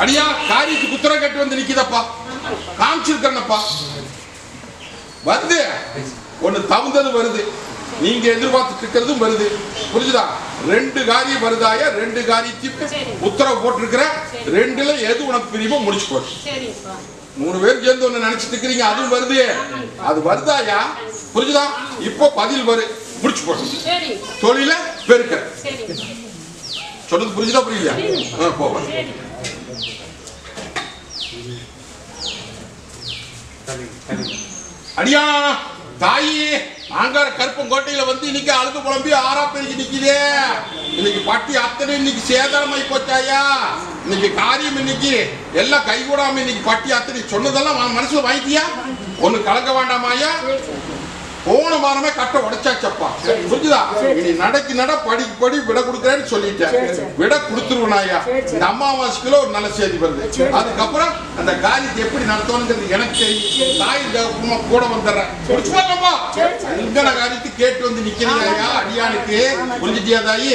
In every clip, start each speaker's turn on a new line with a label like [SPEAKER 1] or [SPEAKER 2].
[SPEAKER 1] அடியா காரியத்துக்கு உத்தரவு கட்டி வந்து நிக்கிதப்பா. காமிச்சிருக்கேன்னப்பா வந்து ஒண்ணு தகுந்தது வருது. நீங்க எதிர்பார்த்துட்டு இருக்கிறதும் வருது. புரிஞ்சுதா? ரெண்டு காரியம் வருதாயா? ரெண்டு காரியத்தையும் உத்தரவு போட்டிருக்கிற ரெண்டுல எது உனக்கு பிரியுமோ முடிச்சு போடு.
[SPEAKER 2] சரிப்பா.
[SPEAKER 1] மூணு பேர் சேர்ந்து ஒண்ணு நினைச்சிட்டு இருக்கிறீங்க அதுவும் வருது. அது வருதாயா? புரிஞ்சுதா? இப்போ பதில் வரு. முடிச்சு போடு.
[SPEAKER 2] சரி.
[SPEAKER 1] தொழில பெருக்க. சொன்னது புரிஞ்சுதா புரியலையா? போவேன் அடியா! தாயி ஆங்கார கருப்பங்கோட்டையில வந்து இன்னைக்கு அழுது புலம்பி ஆறா பெருகி நிக்குதே. இன்னைக்கு பட்டி அத்தனை இன்னைக்கு சேதாரமாய் போச்சாயா இன்னைக்கு காரியம் இன்னைக்கு எல்லாம் கைகூடாம இன்னைக்கு பட்டி அத்தனை சொன்னதெல்லாம் மனசுல வாங்கிட்டியா? ஒண்ணு கலக்க வேண்டாமாயா போன வாரமே கட்ட உடைச்சாச்சப்பா. புரிஞ்சுதா? இனி நடக்கு நட படிக்கு படி விட கொடுக்குறேன்னு சொல்லிட்டேன். விட கொடுத்துருவனாயா? இந்த அமாவாசைக்குள்ள ஒரு நல்ல செய்தி வருது. அதுக்கப்புறம் அந்த காரியத்தை எப்படி நடத்தணுங்கிறது எனக்கு தெரியும். தாய் தகப்பமா கூட வந்துடுறேன். முடிச்சு போடலாமா இங்கன காரியத்தை கேட்டு வந்து நிக்கிறீங்க அடியானுக்கு. புரிஞ்சுட்டியா தாயி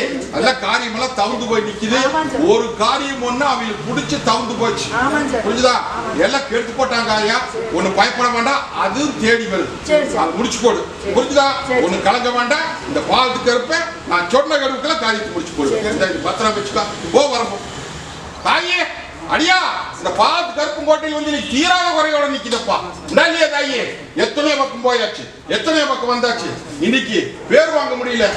[SPEAKER 1] காரியம் எல்லாம் தவுந்து போய் நிக்குது. ஒரு காரியம் ஒண்ணு அவங்களுக்கு பிடிச்சு தவுந்து போச்சு. புரிஞ்சுதா? எல்லாம் கெடுத்து போட்டாங்க ஐயா ஒண்ணு பயப்பட வேண்டாம். அதுவும் தேடி வருது. அது முடிச்சு போடு. புரிஞ்சுதா? ஒண்ணு கலங்க வேண்டாம். இந்த பாலத்துக்கு இருப்ப நான் சொன்ன கருவுக்குள்ள காரியத்தை முடிச்சு போடு இது பத்திரம் வச்சுக்கோ. போ வரப்போ. தாயே அடியா. இந்த பாலத்து கருப்பும் கோட்டையில் வந்து நீ தீராத குறையோட நிக்குதப்பா. இல்லையா தாயே? எத்தனையோ பக்கம் போயாச்சு. எத்தனையோ பக்கம் வந்தாச்சு. இன்னைக்கு பேர் வாங்க முடியல.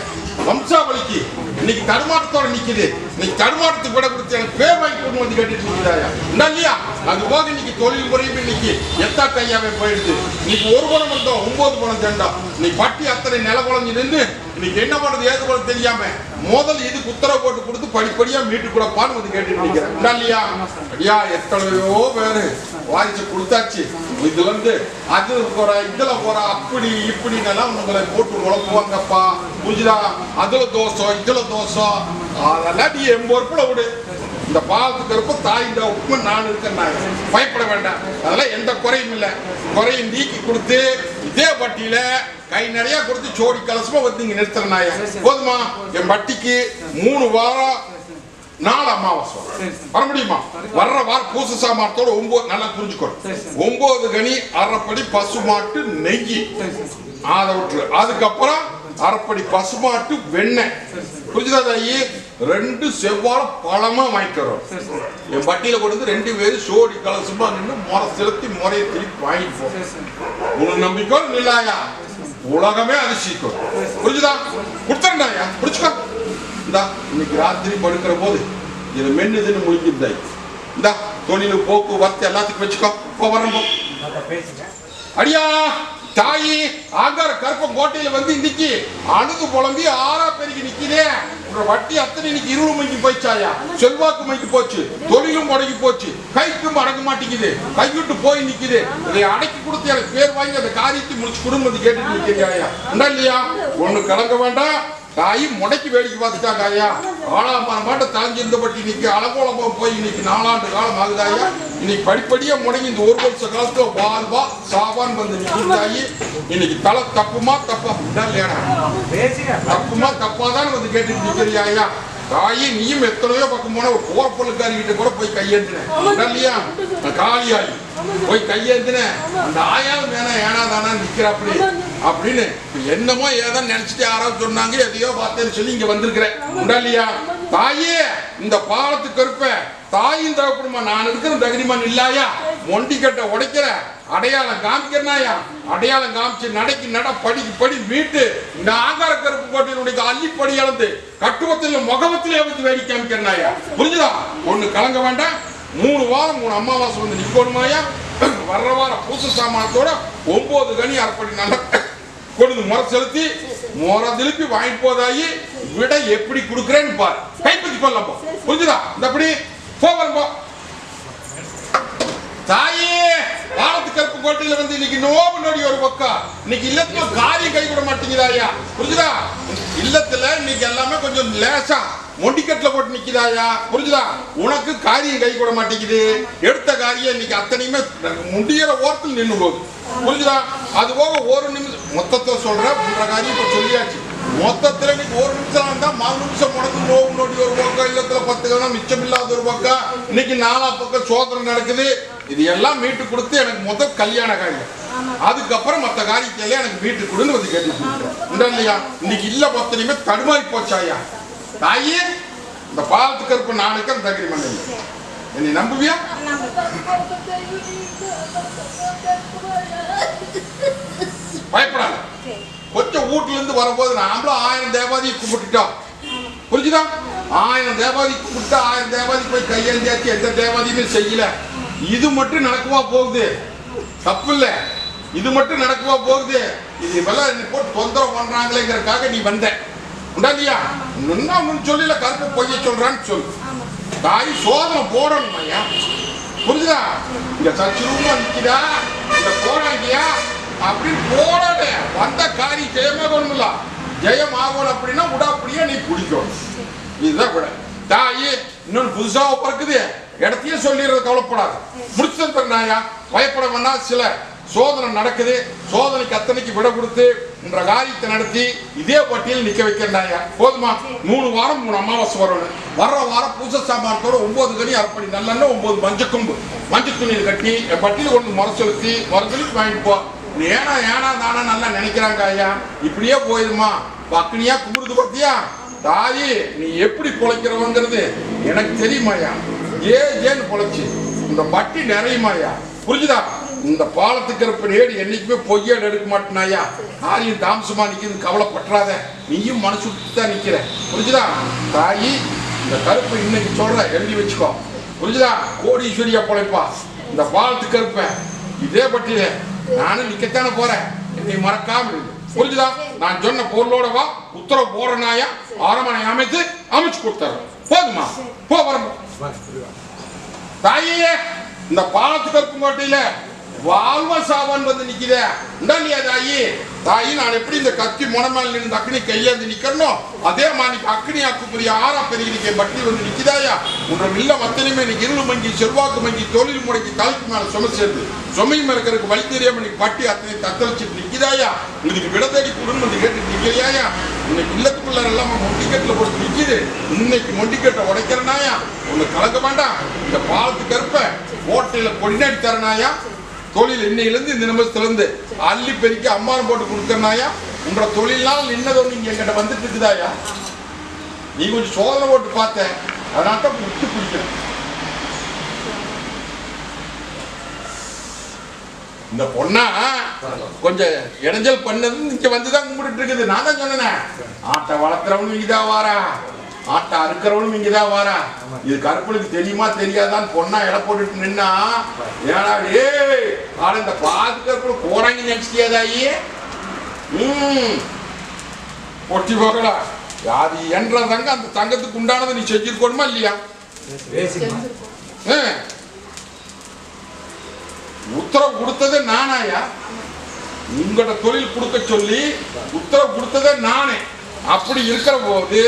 [SPEAKER 1] வம்சாவளிக்கு இன்னைக்கு தடுமாற்றத்தோட நிக்குது. இன்னைக்கு தடுமாற்றத்துக்கு விட கொடுத்து எனக்கு பேர் வாங்கி கொண்டு வந்து கேட்டுட்டு நிக்கிறாயா இல்லையா? அது போக இன்னைக்கு தொழில் முறையும் இன்னைக்கு எத்தா கையாவே போயிடுது. இன்னைக்கு ஒரு குணம் இருந்தோம் ஒன்பது குணம் தண்டா. நீ பட்டி அத்தனை நில குழஞ்சு நின்று இன்னைக்கு என்ன பண்றது ஏது போல தெரியாம முதல் இதுக்கு உத்தரவு போட்டு கொடுத்து படிப்படியா மீட்டு கொடுப்பான்னு வந்து கேட்டுட்டு நிக்கிறேன். இல்லையா? ஐயா எத்தனையோ பேரு வாய்ச்சி கொடுத்தாச்சு. இதுல இருந்து அது போற இதுல போற அப்படி இப்படின்னு உங்களை போட்டு உழப்புவாங்கப்பா புரிஞ்சுதா? அதுல தோசம் இதுல தோசம் அதெல்லாம் நீ என் பொறுப்புல விடு. இந்த பாவத்துக்கு இருப்ப தாய் இந்த உப்புமை நான் இருக்கேன் நான். பயப்பட வேண்டாம். அதெல்லாம் எந்த குறையும் இல்லை. குறையும் நீக்கி கொடுத்து இதே பட்டியில கை நிறைய கொடுத்து சோடி கலசமா வந்து இங்க நிறுத்துறேன் போதுமா? என் பட்டிக்கு மூணு வாரம் நாலு அமாவாசை. வர முடியுமா? வர்ற வார பூச சாமானத்தோட ஒன்பது நல்லா புரிஞ்சுக்கணும் ஒன்பது கனி அரைப்படி பசுமாட்டு நெய். அதை விட்டுரு. அதுக்கப்புறம் அரைப்படி பசுமாட்டு வெண்ணெய். புரிஞ்சுதா தாயி? ரெண்டு செவ்வாழை பழமா வாங்கிக்கிறோம் என் பட்டியல கொண்டு வந்து ரெண்டு பேரும் சோடி கலசமா நின்று முறை செலுத்தி முறையை திருப்பி வாங்கிட்டு போ. உன் நம்பிக்கை நில்லாயா? உலகமே அதிசயிக்கும் புரிஞ்சுதா? கொடுத்துருந்தாயா புடிச்சுக்கோ. இந்தா இன்னைக்கு ராத்திரி படுக்கிற போது இதை மென்னுதுன்னு முடிஞ்சிருந்தாய் இந்தா தொழில் போக்குவரத்து எல்லாத்துக்கும் வச்சுக்கோ. போ வரேன் போ. அடியா தாயி ஆங்கார கருப்பம் கோட்டையில வந்து இன்னைக்கு அணுகு புலம்பி ஆறா பெருகி உங்க வட்டி அத்தனை இன்னைக்கு இருபது மணிக்கு போயிச்சாயா? செல்வாக்கு மணிக்கு போச்சு தொழிலும் முடங்கி போச்சு கைக்கும் அடங்க மாட்டேங்குது கைவிட்டு போய் நிக்குது. இதை அடக்கி கொடுத்து எனக்கு பேர் வாங்கி அந்த காரியத்தை முடிச்சு குடும்பத்தை கேட்டுட்டு நிக்கிறியாயா? இல்லையா? ஒண்ணு கலங்க வேண்டாம். தாயி முடக்கி வேடிக்கை பார்த்துட்டாங்க ஐயா. ஆளாம மாட்ட தாஞ்சிருந்த பட்டி இன்னைக்கு அலங்கோலமா போய் இன்னைக்கு நாலாண்டு காலம் ஆகுதாயா இன்னைக்கு படிப்படியா முடங்கி இந்த ஒரு வருஷ காலத்துல வாழ்வா சாவான் வந்து நிற்கிறாயி இன்னைக்கு தலை தப்புமா தப்பா? தப்புமா தப்பாதான் வந்து கேட்டுட்டு நிக்கிறியாயா தாயி நீயும் எத்தனையோ பக்கம் போன ஒரு போற பொருளுக்காரிகிட்ட கூட போய் கையேந்தினேன் இல்லையா? காளியாயி போய் கையேந்தினேன் அந்த ஆயாவும் வேணா ஏனா தானா நிக்கிறாப்படி. அப்படின்னு என்னமோ ஏதோ நினைச்சிட்டு யாராவது சொன்னாங்க எதையோ பார்த்தேன்னு சொல்லி இங்க வந்திருக்கிறேன். உண்டா இல்லையா தாயே இந்த பாலத்துக்கு இருப்ப தாயும் தகப்படுமா நான் இருக்கிற தகுதிமான் இல்லாயா? மொண்டி கட்ட உடைக்கிற அடையாளம் காமிக்கிறனாயா? அடையாளம் காமிச்சு நடக்கி நட படிக்கு படி மீட்டு இந்த ஆங்கார கருப்பு கோட்டையினுடைய அள்ளிப்படி இழந்து கட்டுவத்தில் முகமத்திலே வந்து வேடி காமிக்கிறனாயா? புரிஞ்சுதா? ஒண்ணு கலங்க வேண்டாம். மூணு வாரம் மூணு அமாவாசை வந்து நிக்கணுமாயா வர்ற வாரம் பூச சாமானத்தோட ஒன்பது கனி அரைப்படி நல்ல கொண்டு முறை செலுத்தி முறை திருப்பி வாங்கிட்டு போதாயி விட எப்படி கொடுக்குறேன்னு பாரு. கைப்பற்றி போ புரிஞ்சுதா? இந்த அப்படி? போ தாயே பாலத்து கருப்பு கோட்டையில வந்து இன்னைக்கு நோவு நொடி ஒரு பக்கம். இன்னைக்கு இல்லத்துல காரியம் கை விட மாட்டேங்குது புரிஞ்சுதா? இல்லத்துல இன்னைக்கு எல்லாமே கொஞ்சம் லேசா. மொண்டிக்கட்டில் போட்டு நிற்கிறாயா புரிஞ்சுதா? உனக்கு காரியம் கை கூட மாட்டேங்குது. எடுத்த காரியம் இன்னைக்கு அத்தனையுமே முடியிற ஓரத்தில் நின்று போகுது. புரிஞ்சுதா? அது போக ஒரு நிமிஷம் மொத்தத்தை சொல்ற பண்ற காரியம் இப்ப சொல்லியாச்சு. மொத்தத்துல இன்னைக்கு ஒரு நிமிஷம் இருந்தா மறு நிமிஷம் முடக்கு நோவு நோடி ஒரு பக்கம் இல்லத்துல பத்து கணம் மிச்சம் இல்லாத ஒரு பக்கம். இன்னைக்கு நாலா பக்கம் சோதனை நடக்குது. இது எல்லாம் மீட்டு கொடுத்து எனக்கு மொத்த கல்யாண காரியம். அதுக்கப்புறம் மத்த காரியத்தையெல்லாம் எனக்கு மீட்டு கொடுன்னு வந்து கேட்டு இல்லையா? இன்னைக்கு இல்ல மொத்தனையுமே தடுமாறி போச்சாயா? தாயே இந்த பாலத்துக்கு இருப்ப நாளைக்கு அந்த தகிரி மண்டல என்னை நம்புவியா? பயப்படாத. கொஞ்சம் வீட்டுல இருந்து வரும்போது நாமளும் ஆயிரம் தேவாதி கும்பிட்டுட்டோம். புரிஞ்சுதா? ஆயிரம் தேவாதி கும்பிட்டு ஆயிரம் தேவாதி போய் கையெழுந்தாச்சு எந்த தேவாதியுமே செய்யல. இது மட்டும் நடக்குவா போகுது? தப்பு இல்ல இது மட்டும் நடக்குவா போகுது? இது இப்பெல்லாம் போட்டு தொந்தரவு பண்றாங்களேங்கிறதுக்காக நீ வந்த. உண்டாதியா இன்னும் முன் சொல்லல கருப்பு பொய்ய சொல்றான்னு சொல்லு. தாய் சோதனை போடணும் ஐயா. புரிஞ்சுதா? இந்த சச்சுருவமா நிக்குதா? இந்த போறாங்கியா அப்படின்னு போடாத வந்த காரி ஜெயமாகணும்ல ஜெயம் ஆகணும் அப்படின்னா உடாப்படியா நீ பிடிக்கணும் இதுதான் கூட தாயி இன்னொன்று புதுசா பிறக்குது. இடத்தையே சொல்லிடுறது கவலைப்படாது. முடிச்சு தந்தாயா பயப்பட வேணாம் சில. சோதனை நடக்குது. சோதனைக்கு அத்தனைக்கு விட கொடுத்து என்ற காரியத்தை நடத்தி இதே பட்டியல் நிக்க வைக்கிறேன்டாயா போதுமா? மூணு வாரம் மூணு அமாவாசை வரணும் வர்ற வாரம் பூசை சாமானத்தோட ஒன்பது கனி அரைப்படி நல்ல ஒன்பது மஞ்சள் கொம்பு. மஞ்சள் துணியில் கட்டி என் பட்டியல் கொண்டு முறை செலுத்தி மறுதளிக்கு வாங்கிட்டு போ. நீ ஏனா ஏனா தானா நல்லா நினைக்கிறாங்க ஐயா. இப்படியே போயிருமா? பக்னியா கும்பிடுது பார்த்தியா? தாயி நீ எப்படி பொழைக்கிறவங்கிறது எனக்கு தெரியுமாயா ஏ ஏன்னு பொழைச்சி? இந்த பட்டி நிறையுமாயா புரிஞ்சுதா? இந்த பாலத்துக்கு இருப்ப நேடு என்னைக்குமே பொய்யாடு எடுக்க மாட்டேனாயா? காரியம் தாமசமா நிக்கிறது கவலைப்பட்டுறாத. நீயும் மனசு தான் நிக்கிற. புரிஞ்சுதா? தாயி இந்த கருப்பை இன்னைக்கு சொல்ற எழுதி வச்சுக்கோ. புரிஞ்சுதா? கோடீஸ்வரியா பொழைப்பா. இந்த பாலத்துக்கு இருப்பேன் இதே பட்டியல நானும் நிக்கத்தானே போறேன். என்னை மறக்காம இருக்கு புரிஞ்சுதா? நான் சொன்ன பொருளோட வா. உத்தரவு போறனாயா அரமனை அமைத்து அமைச்சு கொடுத்தாரு போதுமா? போ வரணும் தாயே! இந்த பாலத்துக்கு கருப்புங்கோட்டையில வாழ்வா சாவான் வந்து நிக்குதே நீ தாயி தாயி நான் எப்படி இந்த கத்தி முனமேல நின்று அக்னி கையாந்து நிக்கணும் அதே மாதிரி அக்னி அக்குப்புரிய ஆறா பெருகினிக்க பட்டி வந்து நிக்குதாயா? உன்ற மில்ல மத்தனையுமே நீ இருள் மங்கி செல்வாக்கு மங்கி தொழில் முடங்கி தலைக்கு மேல சுமை சேர்ந்து சுமையும் இருக்கிறதுக்கு வழி தெரியாம இன்னைக்கு பட்டி அத்தனை தத்தளிச்சுட்டு நிக்குதாயா? உங்களுக்கு விட தேடி குடும்பம் வந்து கேட்டு நிக்கலையாயா இன்னைக்கு இல்லத்துக்குள்ள எல்லாம் மொண்டிக்கட்டுல போட்டு நிக்குது. இன்னைக்கு மொண்டிக்கட்டை உடைக்கிறனாயா? உன்னை கலக்க வேண்டாம். இந்த பாலத்துக்கு கற்ப ஓட்டையில கொடிநாடி தரனாயா? தொழில் இன்னையிலிருந்து இந்த நிமிஷத்துலேருந்து அள்ளி பெருக்கி அம்மான் போட்டு கொடுத்தனாயா உங்களோட தொழில்னால் நின்னதோ நீங்க எங்கிட்ட வந்துட்டு இருக்குதாயா? நீ கொஞ்சம் சோதனை போட்டு பார்த்தேன். அதனால தான் விட்டு பிடிக்கிறேன் இந்த பொண்ணா கொஞ்சம் இடைஞ்சல் பண்ணது இங்க வந்துதான் கும்பிட்டு இருக்குது. நான் தான் சொன்னேன். ஆட்டை வளர்த்துறவனு இங்கதான் வாரா. ஆட்டை அறுக்கிறவனும் இங்கதான் வாரா. இது கருப்பனுக்கு தெரியுமா தெரியாதான்னு பொண்ணா எடை போட்டுட்டு நின்னா ஏடா ஏய் ஆனா இந்த பாது கருப்பு போறாங்க நினைச்சிட்டியாதாயி ம். பொட்டி போகலா அது என்ற தங்க அந்த தங்கத்துக்கு உண்டானதை நீ செஞ்சிருக்கணுமா இல்லையா. உத்தரவு கொடுத்ததே நானாயா? உங்களோட தொழில் கொடுக்க சொல்லி உத்தரவு கொடுத்ததே நானே. அப்படி இருக்கிற போது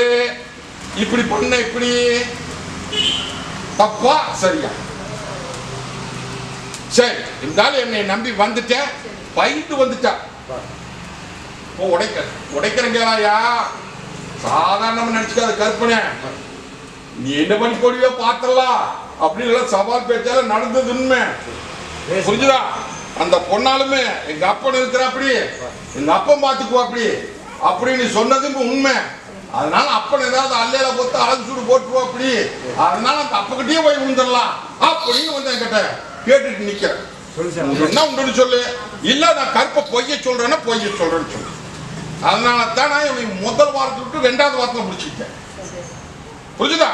[SPEAKER 1] இப்படி பண்ண இப்படி தப்பா சரியா. சரி இருந்தாலும் என்னை நம்பி வந்துட்டேன் பயந்து வந்துட்டா. உடைக்க உடைக்கிறங்களாயா? சாதாரணமா நினைச்சுக்காத கற்பனை. நீ என்ன பண்ணி போடுவியோ பார்த்தலாம் அப்படின்னு எல்லாம் சவால் பேச்சால நடந்தது உண்மை. புரிஞ்சுதா? அந்த பொண்ணாலுமே எங்க அப்பன் இருக்கிற அப்படி எங்க அப்பன் பாத்துக்குவா அப்படி அப்படின்னு சொன்னதும் உண்மை. அதனால அப்பன் ஏதாவது அல்லையில பொத்து அழகு சூடு போட்டுருவா அப்படி. அதனால அந்த அப்பகிட்டயே போய் விழுந்துடலாம். அப்படின்னு வந்து என்கிட்ட கேட்டுட்டு நிக்கிறேன். என்ன உண்டுன்னு சொல்லு. இல்ல நான் கருப்பை பொய்ய சொல்றேன்னா பொய்ய சொல்றேன்னு சொல்லு. அதனால தான் நான் இவனை முதல் வாரத்தை விட்டு ரெண்டாவது வாரத்துல முடிச்சுட்டேன் புரிஞ்சுதா?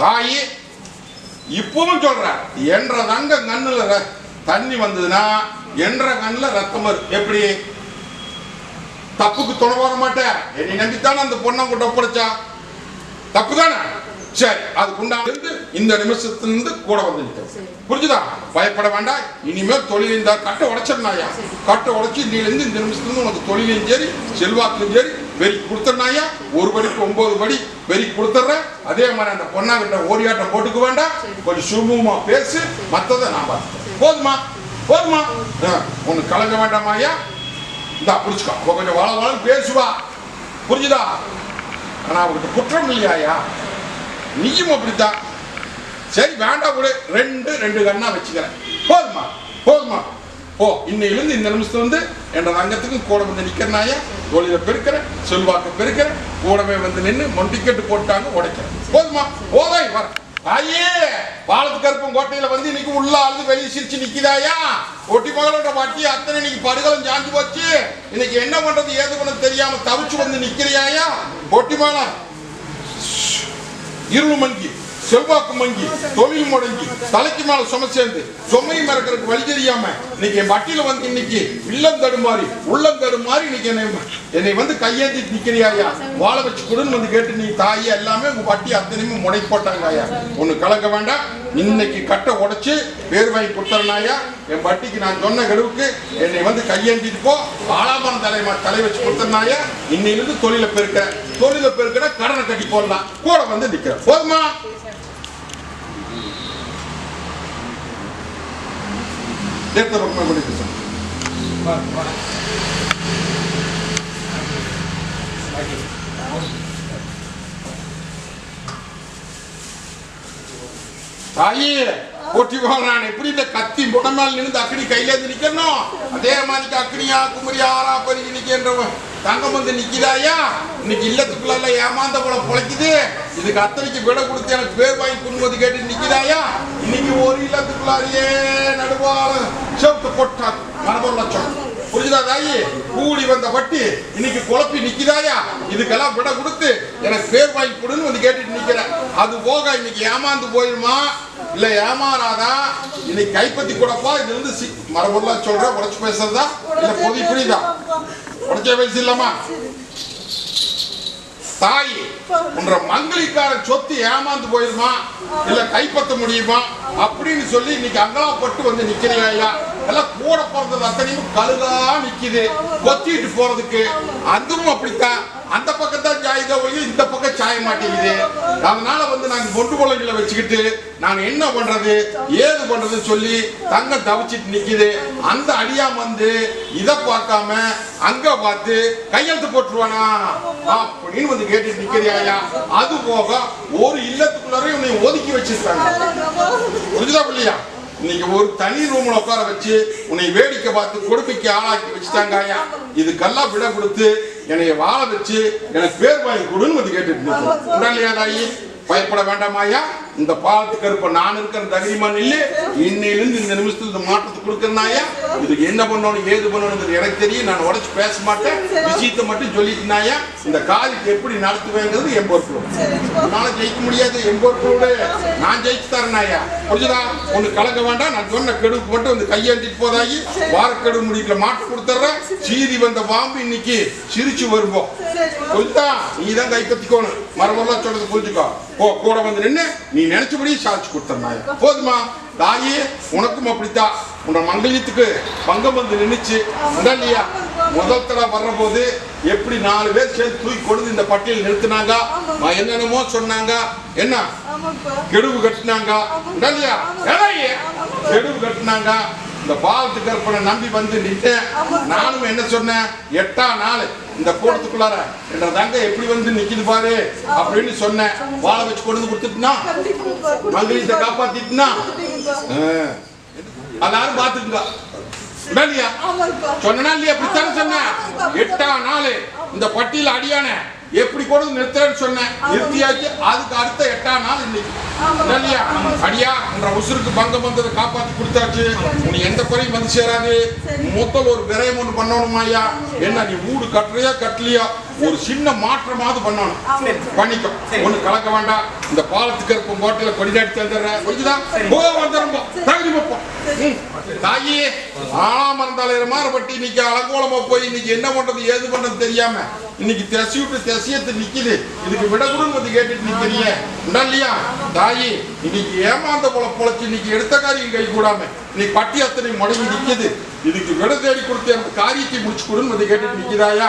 [SPEAKER 1] தாயி இப்பவும் சொல்றேன் என்ற தங்க கண்ணுல தண்ணி வந்ததுன்னா என்ற கண்ணுல ரத்தம் எப்படி? தப்புக்கு துணை வர மாட்டேன். என்னை நம்பித்தானே அந்த பொண்ணை கூட ஒப்படைச்சா? தப்பு தானே சரி அதுக்குண்டான இருந்து இந்த நிமிஷத்திலிருந்து கூட வந்து. புரிஞ்சுதா? பயப்பட வேண்டாம். இனிமேல் தொழில் இந்த கட்டை உடைச்சிருந்தாயா
[SPEAKER 2] சரி.
[SPEAKER 1] கட்டை உடைச்சு இன்னிலிருந்து இந்த நிமிஷத்துலேருந்து உனக்கு தொழிலும் சரி செல்வாக்கும் சரி வெறி கொடுத்துருந்தாயா ஒரு படிக்கு ஒன்பது படி வெறி கொடுத்துட்றேன். அதே மாதிரி அந்த பொண்ணாங்கிட்ட ஓடியாட்டம் போட்டுக்க வேண்டாம். கொஞ்சம் சுமூகமா பேசு. மற்றதை நான் பார்த்துக்கிறேன். போதுமா? போதுமா? ஒன்று கலங்க வேண்டாமாயா இந்தா புரிச்சுக்கோ அவ கொஞ்சம் வள வளம் பேசுவா. புரிஞ்சுதா? ஆனா அவகிட்ட குற்றம் இல்லையாயா? நீயும் அப்படித்தான் சரி வேண்டாம் கூட. ரெண்டு ரெண்டு கண்ணா வச்சுக்கிறேன். போதுமா? போதுமா? ஓ இன்னையிலிருந்து இந்த நிமிஷத்துல வந்து என்ற ரங்கத்துக்கும் கூட வந்து நிக்கிறனாயா தொழில பெருக்கிறேன் செல்வாக்க பெருக்கிறேன். கூடவே வந்து நின்று மொண்டிக்கெட்டு போட்டாங்க உடைக்கிறேன். போதுமா? போதாய் வர ஐயே பாலத்து கருப்பம் கோட்டையில வந்து இன்னைக்கு உள்ள அழுது வெளியே சிரிச்சு நிக்குதாயா? ஒட்டி மகளோட வட்டி அத்தனை இன்னைக்கு படுகளும் சாஞ்சு போச்சு. இன்னைக்கு என்ன பண்றது ஏது பண்ணது தெரியாம தவிச்சு வந்து நிக்கிறியாயா? ஒட்டி மகளா இருள் மணிக்கு செல்வாக்கு மங்கி தொழில் முடங்கி தலைக்கு மேல சும சேர்ந்து சுமையும் மறக்கிறதுக்கு வழி தெரியாம இன்னைக்கு என் வட்டியில வந்து இன்னைக்கு இல்லம் தடுமாறி உள்ளம் தடுமாறி இன்னைக்கு என்னை என்னை வந்து கையேந்தி நிக்கிறியாயா வாழ வச்சு கொடுன்னு வந்து கேட்டு நீ தாயி எல்லாமே உங்க வட்டி அத்தனையுமே முடை போட்டாங்க ஐயா. ஒண்ணு கலக்க வேண்டாம். இன்னைக்கு கட்டை உடைச்சு பேர் வாங்கி கொடுத்துறனாயா என் வட்டிக்கு நான் சொன்ன கெடுவுக்கு என்னை வந்து கையேந்திட்டு போ. ஆலாமரம் தலை தலை வச்சு கொடுத்தனாயா இன்னையிலிருந்து தொழில பெருக்க தொழில பெருக்கிற கடனை கட்டி போடலாம். கூட வந்து நிக்கிறேன். போதுமா? ஏத்த பக்கமா கொண்டு பேச தாயி போட்டி போக நான் எப்படி இந்த கத்தி முடமேல் நின்று அக்கடி கையில இருந்து நிக்கணும் அதே மாதிரி அக்கடியா குமரியா ஆறா பருகி நிக்கின்ற தங்கம் வந்து நிக்கிறாயா இன்னைக்கு இல்லத்துக்குள்ள ஏமாந்த போல பொழைக்குது. இதுக்கு அத்தனைக்கு விட கொடுத்து எனக்கு பேர் வாங்கி கொடுவது கேட்டு நிக்கிறாயா இன்னைக்கு ஒரு இல்லத்துக்குள்ளாரியே நடுவார செவத்து போட்டா மரபொரு லட்சம். புரிஞ்சுதா தாயி? கூலி வந்த வட்டி இன்னைக்கு குழப்பி நிக்குதாயா? இதுக்கெல்லாம் விட கொடுத்து எனக்கு பேர் வாங்கி கொடுன்னு வந்து கேட்டுட்டு நிக்கிறேன். அது போக இன்னைக்கு ஏமாந்து போயிருமா? இல்ல ஏமாறாதா? இன்னைக்கு கைப்பத்தி கொடுப்பா. இது வந்து சி மரபொருளா சொல்ற உடச்சு பேசுறதா இல்ல பொதி புரியுதா? உடச்ச பேசு இல்லம்மா தாய் உன்ற மங்களிக்கார சொத்து ஏமாந்து போயிருமா? இல்ல கைப்பற்ற முடியுமா? அப்படின்னு சொல்லி இன்னைக்கு அங்கலாப்பட்டு வந்து நிக்கிறீங்க எல்லாம் கூட பிறந்தது அத்தனையும் கழுகா நிக்குது. கொத்திட்டு போறதுக்கு. அதுவும் அப்படித்தான். அந்த பக்கம் சாயுத ஒழிய இந்த பக்கம் சாய மாட்டேங்குது. அதனால வந்து நாங்க பொட்டு குழந்தைகளை வச்சுக்கிட்டு நான் என்ன பண்றது ஏது பண்றது சொல்லி தங்கம் தவிச்சிட்டு நிக்குது. அந்த அடியா வந்து இதை பார்க்காம அங்க பார்த்து கையெழுத்து போட்டுருவானா? அப்படின்னு வந்து கேட்டுட்டு நிக்கிறியா அது போக ஒரு இல்லத்துக்குள்ளாரையும் உன்னை ஒதுக்கி வச்சிருக்காங்க. புரிஞ்சுதா இல்லையா இன்னைக்கு ஒரு தனி ரூம்ல உட்கார வச்சு உன்னை வேடிக்கை பார்த்து கொடுமைக்கு ஆளாக்கி வச்சுட்டாங்க ஐயா. இதுக்கெல்லாம் விட கொடுத்து என்னைய வாழ வச்சு எனக்கு பேர் வாங்கி கொடுன்னு வந்து கேட்டுட்டு உடனே பயப்பட வேண்டாமாயா இந்த பாலத்துக்கு இருப்ப நான் இருக்கிற தைரியமா நில்லு இன்னையிலிருந்து இந்த நிமிஷத்துல இந்த மாற்றத்தை கொடுக்கறனாயா இதுக்கு என்ன பண்ணணும் ஏது பண்ணணுங்கிறது எனக்கு தெரியும். நான் உடச்சு பேச மாட்டேன். விஷயத்தை மட்டும் சொல்லிட்டுனாயா? இந்த காரியத்தை எப்படி நடத்துவேங்கிறது என் பொறுப்பு. உன்னால ஜெயிக்க முடியாது என் பொறுப்பு நான் ஜெயிச்சு தரேனாயா? புரிஞ்சுதா? ஒண்ணு கலக்க வேண்டாம். நான் சொன்ன கெடுவுக்கு மட்டும் வந்து கையேந்திட்டு போதாகி வாரக்கெடு முடிக்கல மாட்டு கொடுத்துட்றேன். சீறி வந்த பாம்பு இன்னைக்கு சிரிச்சு வருவோம் புரிஞ்சுதா? நீ தான் கைப்பற்றிக்கோணும். மரமெல்லாம் சொல்றது புரிஞ்சுக்கோ. போ கூட வந்து நின்று நீ நீ நினைச்சபடி சாதிச்சு கொடுத்துறனாயா போதுமா? தாயே உனக்கும் அப்படித்தான். உன்னோட மங்கலியத்துக்கு பங்கம் வந்து நின்னுச்சு. இல்லையா? முதல் தடவை வர்றபோது எப்படி நாலு பேர் சேர்ந்து தூக்கி கொடுத்து இந்த பட்டியல் நிறுத்தினாங்க? என்னென்னமோ சொன்னாங்க. என்ன? கெடுவு கட்டினாங்க. இல்லையா? கெடுவு கட்டினாங்க. இந்த பாலத்து கற்பனை நம்பி வந்து நிட்டேன் நானும் என்ன சொன்னேன்? எட்டா நாள். இந்த கூட்டத்துக்குள்ளார என்ற தங்க எப்படி வந்து நிக்குது பாரு அப்படின்னு சொன்னேன். வாழ வச்சு கொண்டு வந்து கொடுத்துட்டுனா? மங்களியத்தை காப்பாத்திட்டுனா? எல்லாரும் பாத்துக்குங்க சொன்னா இல்லையா? அப்படித்தானே சொன்னேன். எட்டாம் நாள். இந்த பட்டியல அடியான. எப்படி வந்து நிறுத்துறேன்னு சொன்னேன். நிறுத்தியாச்சு. அதுக்கு அடுத்த எட்டாம் நாள் இன்னைக்கு. இல்லையா? அடியா உன்ற உசுருக்கு பங்கம் வந்ததை காப்பாத்தி கொடுத்தாச்சு. உனி எந்த குறையும் வந்து சேராது. முதல் ஒரு விரயம் ஒண்ணு பண்ணணுமா ஐயா? என்ன நீ வீடு கட்டுறியா கட்டலையா? ஒரு சின்ன மாற்றமாவது பண்ணணும். பண்ணிக்கோ. ஒண்ணு கலக்க வேண்டாம். இந்த பாலத்துக்கு இருக்கும் கோட்டையில கொடிதாட்டி தந்துடுறேன் கொஞ்சம் போ வந்துடும் தகுதி வைப்போம் ம். தாயி ஆளாமரம் தலைவர் மாறுபட்டு இன்னைக்கு அலங்கோலமா போய் இன்னைக்கு என்ன பண்றது ஏது பண்றது தெரியாம இன்னைக்கு தெசி விட்டு தெசியத்து நிக்குது. இதுக்கு விடக்கூடும் வந்து கேட்டுட்டு நிக்கிறீங்க. உண்டா இல்லையா தாயி இன்னைக்கு ஏமாந்த போல பொழைச்சு இன்னைக்கு எடுத்த காரியம் கை கூடாம நீ பட்டி அத்தனை முடங்கி நிக்குது. இதுக்கு விட தேடி கொடுத்து எனக்கு காரியத்தை முடிச்சு கொடுன்னு வந்து கேட்டுட்டு நிக்கிறாயா?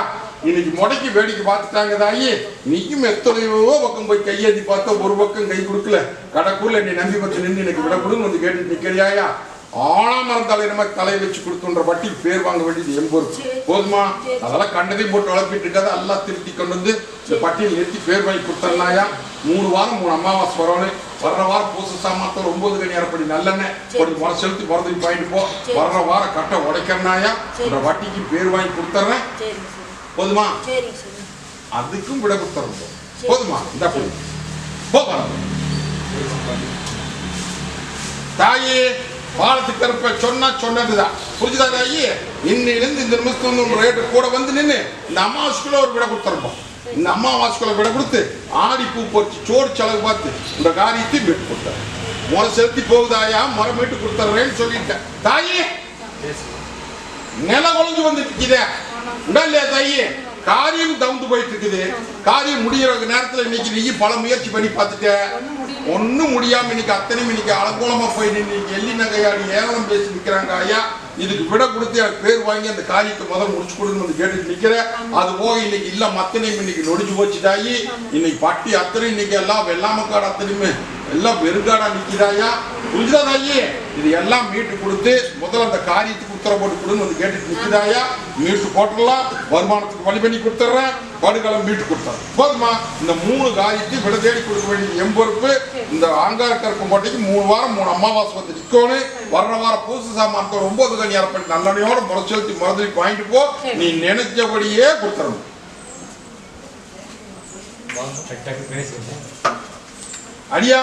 [SPEAKER 1] இன்னைக்கு முடக்கி வேடிக்கை பார்த்துட்டாங்க தாயி. நீயும் எத்தனையோ பக்கம் போய் கையேந்தி பார்த்தா ஒரு பக்கம் கை கொடுக்கல. கடக்குள்ள நீ நம்பி வச்சு நின்று இன்னைக்கு விடக்கூடும் வந்து கேட்டுட்டு நிக்கிறியாயா? ஆழாமரம் தலையினமா தலை வச்சு கொடுத்துன்ற வட்டி பேர் வாங்க வேண்டியது எம்பொரு போதுமா? அதெல்லாம் கண்டதையும் போட்டு வளர்ப்பிட்டு இருக்காது. எல்லாம் திருத்தி கொண்டு வந்து இந்த பட்டியை நிறுத்தி பேர் வாங்கி கொடுத்துடலாயா மூணு வாரம் மூணு அமாவாசை வரணும். வர்ற வாரம் பூச சாமான்கள் ஒன்பது கணி அரைப்படி நல்லெண்ணெய். கொஞ்சம் முறை செலுத்தி பிறந்து பாயிட்டு போ. வர்ற வாரம் கட்டை உடைக்கிறனாயா? இந்த வட்டிக்கு பேர் வாங்கி கொடுத்துட்றேன்
[SPEAKER 2] சாமி
[SPEAKER 1] போதுமா? அதுக்கும் விட கொடுத்துறோம் போதுமா? இந்த போ. தாயே பாலத்துக்கு கருப்ப சொன்னா சொன்னதுதான். புரிஞ்சுதா தாயி? இன்னிலிருந்து இந்த நிமிஷத்துல உங்க ரேட்டு கூட வந்து நின்று இந்த அமாவாசைக்குள்ள ஒரு விட கொடுத்துருப்போம் இந்த அமாவாசைக்குள்ள விட கொடுத்து ஆடி பூ பொறிச்சு சோறு செலவு பார்த்து இந்த காரியத்தை மீட்டு கொடுத்தாரு முறை செலுத்தி போகுதாயா? முறை மீட்டு கொடுத்துறேன்னு சொல்லிட்டேன். தாயே நில குழஞ்சு வந்து நிக்குதே உடா இல்லையா தாயி? காரியம் தவுந்து போயிட்டு இருக்குது காரியம் முடிகிற நேரத்தில் இன்னைக்கு நீ பல முயற்சி பண்ணி பார்த்துட்ட. ஒன்றும் முடியாம இன்னைக்கு அத்தனையும் இன்னைக்கு அலங்கோலமா போய் நின்று இன்னைக்கு எள்ளி நகையாடி ஏவலம் பேசி நிக்கிறாங்க ஐயா. இதுக்கு விட கொடுத்து எனக்கு பேர் வாங்கி அந்த காரியத்தை முதல் முடிச்சு கொடுன்னு கேட்டு கேட்டுட்டு நிக்கிறேன். அது போக இன்னைக்கு இல்ல மத்தனையும் இன்னைக்கு நொடிஞ்சு போச்சுட்டாயி. இன்னைக்கு பட்டி அத்தனை இன்னைக்கு எல்லாம் வெள்ளாமக்காடு அத்தனையுமே எல்லாம் பெருங்காடா நிக்கிறாயா புரிஞ்சுதா இது எல்லாம் மீட்டு கொடுத்து முதல்ல அந்த காரியத்துக்கு உத்தரவு போட்டு கொடுன்னு வந்து கேட்டுட்டு நிக்கிறாயா மீட்டு போட்டுடலாம். வருமானத்துக்கு வழி பண்ணி கொடுத்துட்றேன். படுகளம் மீட்டு கொடுத்துறேன் போதுமா? இந்த மூணு காரியத்தையும் விட தேடி கொடுக்க வேண்டிய எம்பொறுப்பு இந்த ஆங்கார கருப்பு கோட்டைக்கு மூணு வாரம் மூணு அமாவாசை வந்து நிற்கணும் வர்ற வாரம் பூசு சாமான்கள் ஒன்பது கணி அரைப்படி நல்லனையோட முறை செலுத்தி மருந்துக்கு வாங்கிட்டு போ. நீ நினைச்சபடியே கொடுத்துடணும். அடியா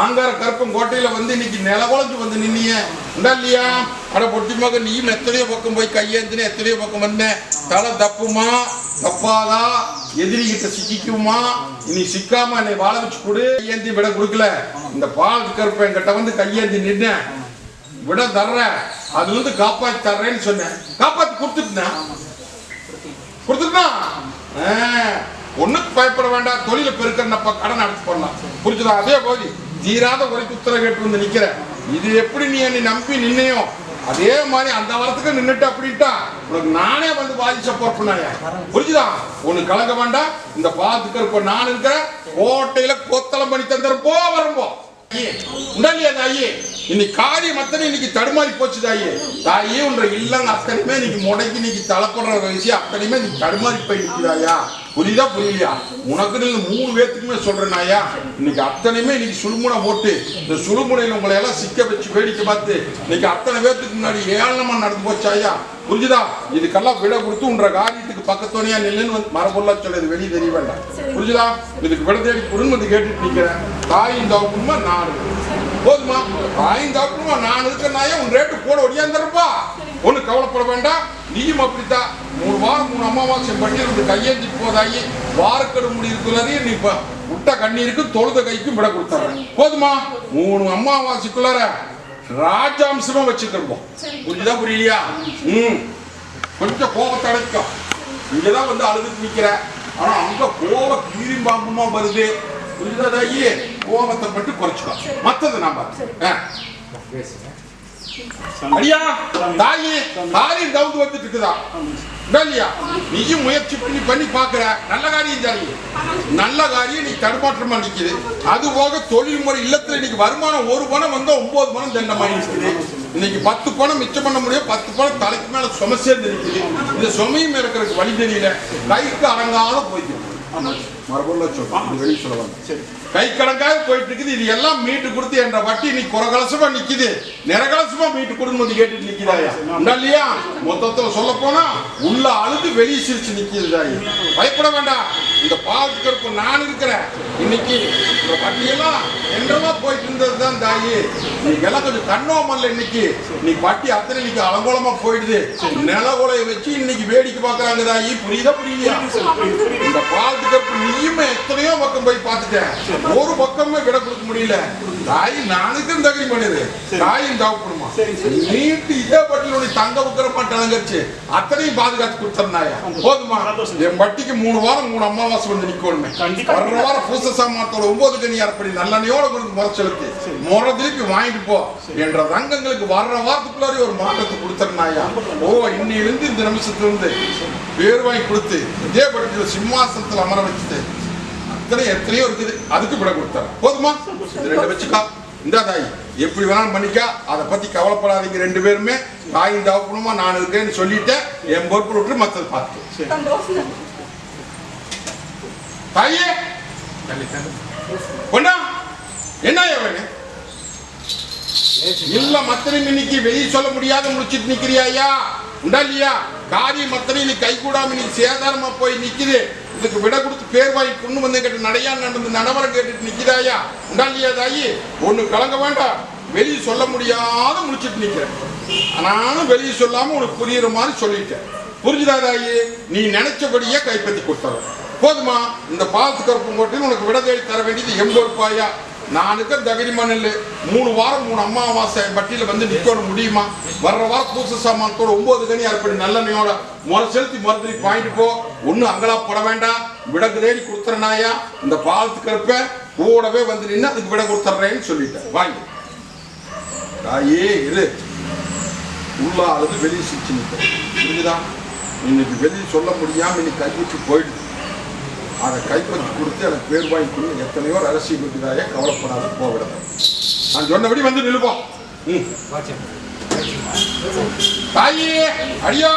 [SPEAKER 1] ஆங்கார கருப்பம் கோட்டையில வந்து இன்னைக்கு நிலகுலைஞ்சு வந்து நின்னிய. உண்டா இல்லையா? அட பொட்டி மகன் நீயும் எத்தனையோ பக்கம் போய் கையேந்தின எத்தனையோ பக்கம் வந்தேன் தலை தப்புமா? தப்பாதா? எதிரிகிட்ட சிக்கிக்குமா? இனி சிக்காம என்னை வாழ வச்சு கொடு. கையேந்தி விட கொடுக்கல. இந்த பால் கருப்பன் என்கிட்ட வந்து கையேந்தி நின்னேன் விட தர்ற. அது வந்து காப்பாத்தி தர்றேன்னு சொன்னேன் காப்பாத்தி கொடுத்துட்டேன்? கொடுத்துட்டான்? ஒண்ணுக்கு பயப்பட வேண்டாம். தொழில பெருக்கிறப்ப கடன் அடைச்சு போடலாம். புரிஞ்சுதா? அதே போதி தீராத குறைக்கு உத்தரவு கேட்டு வந்து நிக்கிற. இது எப்படி நீ என்னை நம்பி நின்னையோ? அதே மாதிரி அந்த வாரத்துக்கு நின்றுட்டு அப்படின்ட்டா உனக்கு நானே வந்து பாதி சப்போர்ட் பண்ணாயா புரிஞ்சுதா? உனக்கு கலங்க வேண்டாம். இந்த பாத்துக்கு நான் இருக்கிறேன். கோட்டையில கொத்தளம் பண்ணி தந்துருப்போ வரும்போ உடலியா தாயே இன்னைக்கு காரியம் அத்தனை இன்னைக்கு தடுமாறி போச்சு தாயே. தாயே உன்ற இல்லம் அத்தனையுமே இன்னைக்கு முடக்கி இன்னைக்கு தலைப்படுற விஷயம் அத்தனையுமே இன்னைக்கு தடுமாறி போயிருக்கிறாயா புரியுதா புரியலையா? உனக்கு நீங்க மூணு பேத்துக்குமே சொல்றேண்ணாயா இன்னைக்கு அத்தனையுமே இன்னைக்கு சுழுமுனை போட்டு இந்த சுழுமுனையில உங்களை எல்லாம் சிக்க வச்சு வேடிக்கை பார்த்து இன்னைக்கு அத்தனை பேத்துக்கு முன்னாடி ஏளனமா நடந்து போச்சாயா புரிஞ்சுதா? இதுக்கெல்லாம் விட கொடுத்து உன்ற காரியத்துக்கு பக்கத்தோனையா நில்லுன்னு வந்து மரபொருளா சொல்லுது வெளியே தெரிய வேண்டாம். புரிஞ்சுதா? இதுக்கு விட தேடி கொடுன்னு வந்து கேட்டுட்டு நிக்கிறேன். தாயின் தவப்புமா நான் போதுமா? தாயின் தவப்புமா நான் இருக்கிறனாயே உன் ரேட்டு போட ஒடியாந்துருப்பா. ஒண்ணு கவலைப்பட வேண்டாம். நீயும் அப்படித்தான். மூணு வாரம் மூணு அமாவாசை பண்ணி இருந்து கையேந்தி போதாயி வாரக்கடு முடி இருக்கிறதையும் நீ இப்ப விட்ட கண்ணீருக்கும் தொழுத கைக்கும் விட கொடுத்துறேன். போதுமா? மூணு அமாவாசைக்குள்ளார ராஜாம்சமா வச்சுக்கிறோம் புரியுதா புரியலையா? ம். கொஞ்சம் கோபத்தை அடைக்கும் இங்கதான் வந்து அழுதுட்டு நிக்கிற. ஆனா அங்க கோப கீரி பாம்புமா வருது. புரியுதா தாயி? கோபத்தை மட்டும் குறைச்சிக்கோ. மத்தது நாம ஆ. அடியா தாயி காரியம் தவுந்து வந்துட்டு இருக்குதா? இதா இல்லையா நீயும் முயற்சி பண்ணி பண்ணி பாக்குற. நல்ல காரியம் தாயி நல்ல காரியம் நீ தடுமாற்றமா நிக்குது. அது போக தொழில் முறை இல்லத்துல இன்னைக்கு வருமானம் ஒரு பணம் வந்தா ஒன்பது பணம் தண்டமா நிக்குது இன்னைக்கு பத்து பணம் மிச்சம் பண்ண முடியும். பத்து பணம் தலைக்கு மேல சும சேர்ந்து இந்த சுமையும் இருக்கிறதுக்கு வழி தெரியல. கைக்கு அடங்காத போயிருக்கு மரபுள்ள சொல்றேன் வெளியே சொல்ல வேண்டாம் கை கணக்காக போயிட்டு இருக்குது இது எல்லாம் மீட்டு கொடுத்து என்ற வட்டி நீ குறகலசமா நிக்குது. நிறகலசமா மீட்டு கொடுன்னு வந்து கேட்டுட்டு நிக்கிறாயா இல்லையா மொத்தத்துல சொல்ல போனா உள்ள அழுது வெளியே சிரிச்சு நிக்குது தாயி பயப்பட வேண்டாம். இந்த பாலத்து நான் இருக்கிறேன். இன்னைக்கு இந்த பட்டியெல்லாம் என்றமா போயிட்டு இருந்தது தான் தாயி நீங்கெல்லாம் கொஞ்சம் கண்ணோமல்ல இன்னைக்கு. நீ பட்டி அத்தனை இன்னைக்கு அலங்கோலமா போயிடுது. நிலகுலைய வச்சு இன்னைக்கு வேடிக்கை பார்க்கறாங்க தாயி. புரியுதா புரியலையா? இந்த பாலத்து நீயுமே எத்தனையோ பக்கம் போய் பார்த்துட்டேன். ஒரு பக்கமே விட கொடுக்க முடியல. தாய் நானுக்கும் தகுதி பண்ணுது தாயும் தவப்படுமா நீட்டு இதே பட்டியல் உடைய தங்க உக்கிற மாட்டாங்கச்சு அத்தனையும் பாதுகாத்து கொடுத்தனாயா போதுமா? என் பட்டிக்கு மூணு வாரம் மூணு அமாவாசை வந்து நிக்கணுமே.
[SPEAKER 2] கண்டிப்பா.
[SPEAKER 1] வர்ற வாரம் பூச சாமானத்தோட ஒன்பது கனி அர்ப்பணி நல்லெண்ணையோட கொண்டு முறை செலுத்தி முறை திருப்பி வாங்கிட்டு போ என்ற ரங்கங்களுக்கு வர்ற வாரத்துக்குள்ளாரி ஒரு மாற்றத்தை கொடுத்துருந்தாயா ஓ இன்னிலிருந்து இந்த நிமிஷத்துல இருந்து பேர் வாங்கி கொடுத்து இதே பட்டியல சிம்மாசனத்துல அமர வச்சுட்டு அத்தனை எத்தனையோ இருக்குது. அதுக்கு விட கொடுத்தாரு போதுமா? இது ரெண்டு வச்சுக்கா. இந்த தாய் எப்படி வேணாலும் பண்ணிக்கா. அதை பத்தி கவலைப்படாதீங்க ரெண்டு பேருமே. தாயும் தவப்பணுமா நான் இருக்கேன்னு சொல்லிட்டேன். என் பொறுப்பு விட்டு மத்தது பார்த்து
[SPEAKER 3] சந்தோஷம்
[SPEAKER 1] பொண்ணா என்ன வேணும் இல்ல மத்தனையும் இன்னைக்கு வெளியே சொல்ல முடியாத முடிச்சிட்டு நிக்கிறியா உண்டா இல்லையா? காரி மத்தனை நீ கை கூடாம நீ சேதாரமா போய் நிக்குது. இதுக்கு விட கொடுத்து பேர் வாங்கி பொண்ணு வந்து கேட்டு நடையா நடந்து நடவரம் கேட்டுட்டு நிக்கிறாயா உண்டா இல்லையா தாயி? ஒண்ணு கலங்க வேண்டாம். வெளியே சொல்ல முடியாத முடிச்சிட்டு நிக்கிறேன். ஆனாலும் வெளியே சொல்லாம உனக்கு புரியுற மாதிரி சொல்லிட்டேன். புரிஞ்சுதா தாயி? நீ நினைச்சபடியே கைப்பற்றி கொடுத்தவன். போதுமா? இந்த பாலத்து கருப்பு கோட்டையில் உனக்கு விட தேடி தர வேண்டியது எண்பது ரூபாயா? நானுக்கு தகரிமான இல்லை. மூணு வாரம் மூணு அமாவாசை பட்டியல வந்து நிக்கணும் முடியுமா? வர்ற வாரம் பூச சாமானத்தோட ஒன்பது கனி அறுப்படி நல்லெண்ணையோட முறை செலுத்தி மறுபடி வாங்கிட்டு போ. ஒன்றும் அங்கலா போட வேண்டாம் விடக்கு தேடி கொடுத்துறனாயா இந்த பாலத்து கருப்பை கூடவே வந்து நின்று அதுக்கு விட கொடுத்துட்றேன்னு சொல்லிட்டேன். வாங்கி. தாயே இரு. உள்ள அழுது வெளியே சிரிச்சு நிற்கிறேன் புரிஞ்சுதான் இன்னைக்கு வெளியே சொல்ல முடியாம இன்னைக்கு கைவிட்டு போயிடுது. அதை கைப்பற்றி கொடுத்து எனக்கு பேர் வாங்கி கொடுங்க. எத்தனையோ ரகசியம் இருக்குதாயே கவலைப்படாத போவிடாத நான் சொன்னபடி வந்து நிலுப்போம் ம். தாயி அடியா.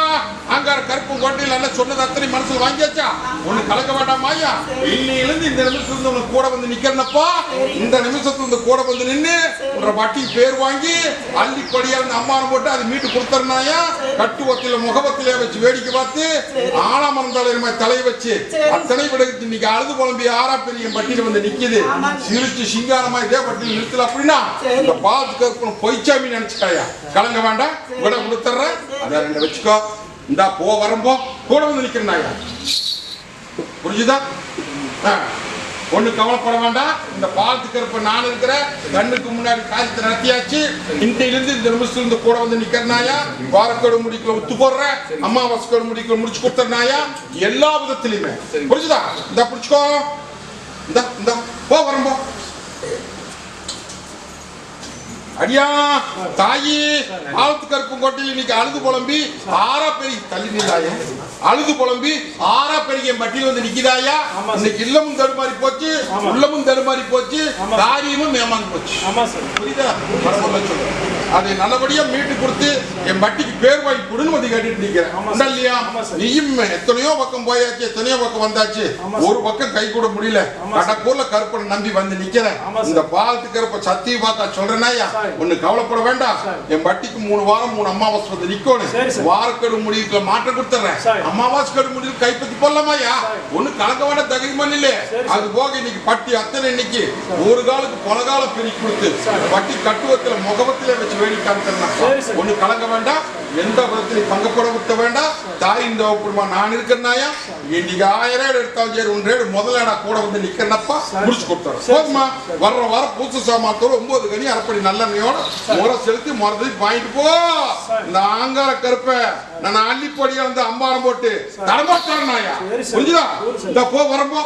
[SPEAKER 1] அங்க கருப்பு கோட்டையில் எல்லாம் சொன்னது அத்தனை மனசு வாங்கியாச்சா? ஒண்ணு கலக்க வேண்டாம் மாயா. இன்னிலிருந்து இந்த நிமிஷத்துல இருந்து உனக்கு கூட வந்து நிக்கிறனப்பா. இந்த நிமிஷத்துல இருந்து கூட வந்து நின்னு உன்ற வட்டி பேர் வாங்கி அள்ளி கொடியா இருந்து அம்மானம் போட்டு அது மீட்டு கொடுத்தறனாயா கட்டுவத்தில முகவத்திலே வச்சு வேடிக்கை பார்த்து ஆனாமரம் தலைமை தலையை வச்சு அத்தனை விட இன்னைக்கு அழுது குழம்பி ஆறா பெரிய பட்டியல வந்து நிக்குது. சிரிச்சு சிங்காரமா இதே பட்டியல் நிறுத்தல அப்படின்னா இந்த பாத்து கருப்பணும் பொய்ச்சாமி நினைச்சுக்காயா? வாங்க வேண்டாம் விட கொடுத்துட்றேன் அதை ரெண்டு வச்சுக்கோ. இந்தா போ வரம்போ. கூட வந்து நிக்கிறேன் புரிஞ்சுதா? ஒண்ணு கவலைப்பட வேண்டாம். இந்த பாலத்துக்கு இருப்ப நான் இருக்கிறேன். கண்ணுக்கு முன்னாடி காரியத்தை நடத்தியாச்சு. இன்றையிலிருந்து இந்த நிமிஷத்துல இருந்து கூட வந்து நிக்கிறனாயா வாரக்கோடு முடிக்கல ஒத்து போடுறேன். அம்மாவாசைக்கோடு முடிக்கல முடிச்சு கொடுத்துறனாயா எல்லா விதத்திலையுமே புரிஞ்சுதா? இந்த புடிச்சுக்கோ இந்த இந்த. போ வரம்போ. அடியா தாயி ஆழத்து கருப்பு கோட்டையில் இன்னைக்கு அழுது புலம்பி ஆறா பெரிய தள்ளி நில்லாய அழுது புலம்பி ஆறா பெரிய மட்டியில் வந்து
[SPEAKER 2] சார்.
[SPEAKER 1] இன்னைக்கு இல்லமும் தடுமாறி போச்சு. உள்ளமும் தடுமாறி போச்சு
[SPEAKER 2] ஆமா.
[SPEAKER 1] காரியமும் ஏமாந்து போச்சு புரியுதா சொல்றேன் அதை நல்லபடியா மீட்டு கொடுத்து என் வட்டிக்கு பேர் வாங்கி கொடுன்னு வந்து கேட்டுட்டு நிக்கிறேன். இல்லையா. நீயும் எத்தனையோ பக்கம் போயாச்சு எத்தனையோ பக்கம் வந்தாச்சு ஒரு பக்கம் கை கூட முடியல. கடக்கூர்ல கருப்பனை நம்பி வந்து நிக்கிறேன். இந்த பாலத்து கருப்ப சத்திய பார்த்தா சொல்றேனாயா. ஒண்ணு கவலைப்பட வேண்டாம். என் வட்டிக்கு மூணு வாரம் மூணு அமாவாசை வந்து நிக்கணும். வாரக்கெடு முடிவுல மாற்றம் கொடுத்துறேன்
[SPEAKER 2] சார்.
[SPEAKER 1] அமாவாசை கெடு முடிவு கைப்பற்றி போடலாமாயா. ஒண்ணு கலக்க வேண்டாம் தகுதிமன் இல்ல
[SPEAKER 2] சரி சார்.
[SPEAKER 1] அது போக இன்னைக்கு பட்டி அத்தனை இன்னைக்கு ஒரு காலுக்கு பல காலம் பிரிச்சு கொடுத்து. வட்டி கட்டுவத்துல முகவத்திலே வச்சு வேடி
[SPEAKER 2] சரி
[SPEAKER 1] காமிக்கிறேன்
[SPEAKER 2] சார்.
[SPEAKER 1] ஒண்ணு கலங்க வேண்டாம் எந்த விதத்திலையும் பங்கப்பட விட்ட வேண்டாம் தாய் இந்த குடும்பம் நான் இருக்கிறனாயா இன்னைக்கு ஆயிரம் ரேடு எடுத்தாலும் சரி ஒன்று ரேடு முதல்ல நான் கூட வந்து நிக்கிறனப்பா. முடிச்சு கொடுத்தாரு. போதுமா வர்ற வாரம் பூசு சாமானத்தோட ஒன்பது கனி அரைப்படி நல்லெண்ணையோட முறை செலுத்தி மறுபடியும் வாங்கிட்டு போ. இந்த ஆங்கார கருப்பை நான் அள்ளிப்பொடியா வந்து அம்பாரம் போட்டு தரமாட்டாருனாயா. புரிஞ்சுதா. இந்த போ வரப்போ